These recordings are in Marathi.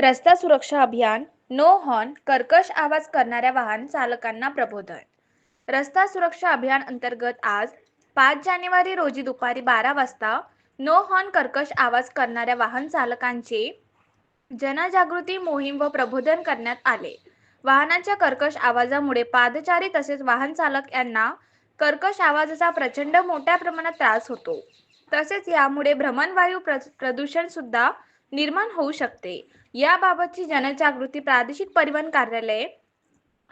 रस्ता सुरक्षा अभियान नो हॉर्न कर्कश आवाज करणाऱ्या वाहन चालकांना प्रबोधन. रस्ता सुरक्षा अभियान अंतर्गत आज पाच जानेवारी रोजी दुपारी बारा वाजता नो हॉर्न कर्कश आवाज करणाऱ्या वाहन चालकांचे जनजागृती मोहीम व प्रबोधन करण्यात आले. वाहनाच्या कर्कश आवाजामुळे पादचारी तसेच वाहन चालक यांना कर्कश आवाजाचा प्रचंड मोठ्या प्रमाणात त्रास होतो. तसेच यामुळे भ्रमणवायू प्र प्रदूषण सुद्धा निर्माण होऊ शकते. याबाबतची जनजागृती प्रादेशिक परिवहन कार्यालय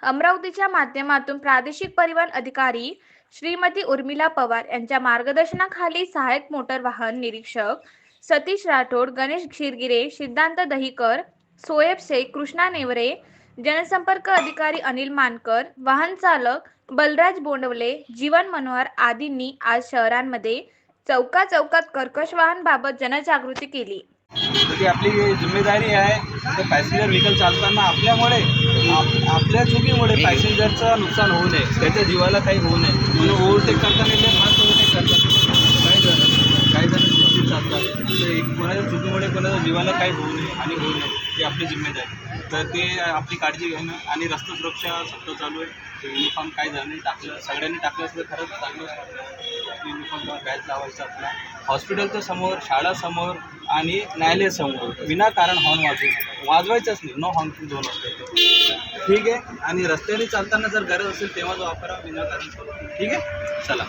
अमरावतीच्या माध्यमातून प्रादेशिक परिवहन अधिकारी श्रीमती उर्मिला पवार यांच्या मार्गदर्शनाखाली सहाय्यक मोटर वाहन निरीक्षक सतीश राठोड गणेश क्षीरगिरे सिद्धांत दहीकर सोयब शेख कृष्णा नेवरे जनसंपर्क अधिकारी अनिल मानकर वाहन चालक बलराज बोंडवले जीवन मनोहर आदींनी आज शहरांमध्ये चौका चौकात कर्कश वाहनबाबत जनजागृती केली. ती आपली जिम्मेदारी आहे तर पॅसेंजर व्हेकल चालताना आपल्यामुळे आप आपल्या चुकीमुळे पॅसेंजरचं नुकसान होऊ नये त्याच्या जीवाला काही होऊ नये. म्हणून ओव्हरटेक करताना ते फास्ट ओव्हरटेक करतात काही जण काही जण चुकीत चालतात. तर एक कोणाच्या चुकीमुळे कोणाच्या जीवाला काही होऊ नये आणि होऊ नये ही आपली जिम्मेदारी. तर ते आपली काळजी घेणं आणि रस्ता सुरक्षा सप्ताह चालू आहे. युनिफॉर्म काही जणांनी टाकलं सगळ्यांनी टाकलं असलं खरंच चांगलंच वाटलं युनिफॉर्म बॅच लावायचा आपला. हॉस्पिटलच्या समोर शाळासमोर आणि न्यायालयासमोर विनाकारण हॉर्न वाजवू वाजवायचंच नाही. नो हॉर्न दोन असते ठीक आहे. आणि रस्त्याने चालताना जर गरज असेल तेव्हा जो वापरा. विनाकारण ठीक आहे? चला.